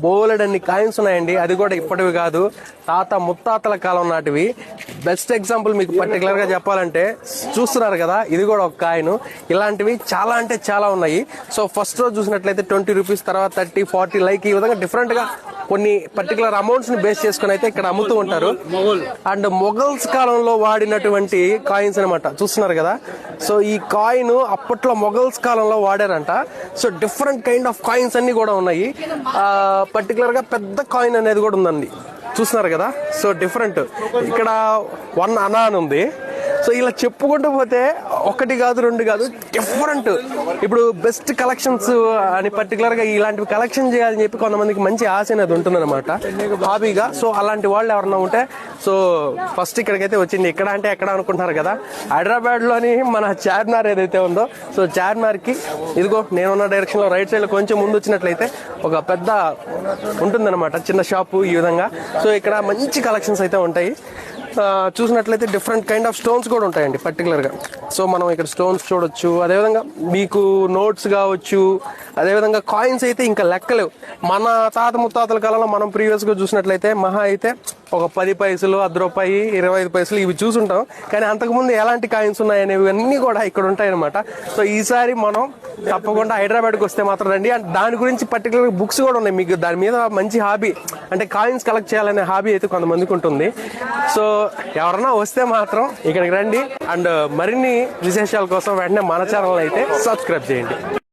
బోలెడన్ని కాయిన్స్ ఉన్నాయండి. అది కూడా ఇప్పటివి కాదు. తాత ముత్తాతల కాలం నాటివి. బెస్ట్ ఎగ్జాంపుల్ మీకు పర్టికులర్గా చెప్పాలంటే చూస్తున్నారు కదా ఇది కూడా ఒక కాయిన్. ఇలాంటివి చాలా అంటే చాలా ఉన్నాయి. సో ఫస్ట్ రోజు చూసినట్లయితే ట్వంటీ రూపీస్ తర్వాత థర్టీ ఫార్టీ లైక్ ఈ విధంగా డిఫరెంట్గా కొన్ని పర్టికులర్ అమౌంట్స్ని బేస్ చేసుకుని అయితే ఇక్కడ అమ్ముతూ ఉంటారు. అండ్ మొఘల్స్ కాలంలో వాడినటువంటి కాయిన్స్ అన్నమాట. చూస్తున్నారు కదా? సో ఈ కాయిన్ అప్పట్లో మొఘల్స్ కాలంలో వాడారంట. So different kind of coins అన్ని కూడా ఉన్నాయి. పర్టికులర్గా పెద్ద కాయిన్ అనేది కూడా ఉందండి. చూస్తున్నారు కదా? సో డిఫరెంట్ ఇక్కడ వన్ అనా అని ఉంది. సో ఇలా చెప్పుకుంటూ పోతే ఒకటి కాదు రెండు కాదు డిఫరెంట్ ఇప్పుడు బెస్ట్ కలెక్షన్స్ అని పర్టికులర్గా ఇలాంటివి కలెక్షన్ చేయాలని చెప్పి కొంతమందికి మంచి ఆశ అనేది ఉంటుందన్నమాట హాబీగా సో అలాంటి వాళ్ళు ఎవరన్నా ఉంటే సో ఫస్ట్ ఇక్కడికైతే వచ్చింది. ఇక్కడ అంటే ఎక్కడ అనుకుంటున్నారు కదా? హైదరాబాద్లోని మన చార్మినార్ ఏదైతే ఉందో సో చార్మినార్కి ఇదిగో నేనున్న డైరెక్షన్లో రైట్ సైడ్లో కొంచెం ముందు వచ్చినట్లయితే ఒక పెద్ద ఉంటుందన్నమాట చిన్న షాపు ఈ విధంగా. సో ఇక్కడ మంచి కలెక్షన్స్ అయితే ఉంటాయి. చూసినట్లయితే డిఫరెంట్ కైండ్ ఆఫ్ స్టోన్స్ కూడా ఉంటాయండి పర్టికులర్గా సో మనం ఇక్కడ స్టోన్స్ చూడొచ్చు. అదేవిధంగా మీకు నోట్స్ కావచ్చు. అదేవిధంగా కాయిన్స్ అయితే ఇంకా లెక్కలేవు. మన తాత ముత్తాతల కాలంలో మనం ప్రీవియస్గా చూసినట్లయితే మహా అయితే ఒక పది పైసలు అర్ధ రూపాయి ఇరవై ఐదు పైసలు ఇవి చూసుంటాం. కానీ అంతకుముందు ఎలాంటి కాయిన్స్ ఉన్నాయనేవి అన్నీ కూడా ఇక్కడ ఉంటాయన్నమాట. సో ఈసారి మనం తప్పకుండా హైదరాబాద్కి వస్తే మాత్రం రండి. అండ్ దాని గురించి పర్టికులర్ బుక్స్ కూడా ఉన్నాయి. మీకు దాని మీద మంచి హాబీ అంటే కాయిన్స్ కలెక్ట్ చేయాలనే హాబీ అయితే కొంతమందికి ఉంటుంది. సో ఎవరన్నా వస్తే మాత్రం ఇక్కడికి రండి. అండ్ మరిన్ని విశేషాల కోసం వెంటనే మన ఛానల్ అయితే సబ్స్క్రైబ్ చేయండి.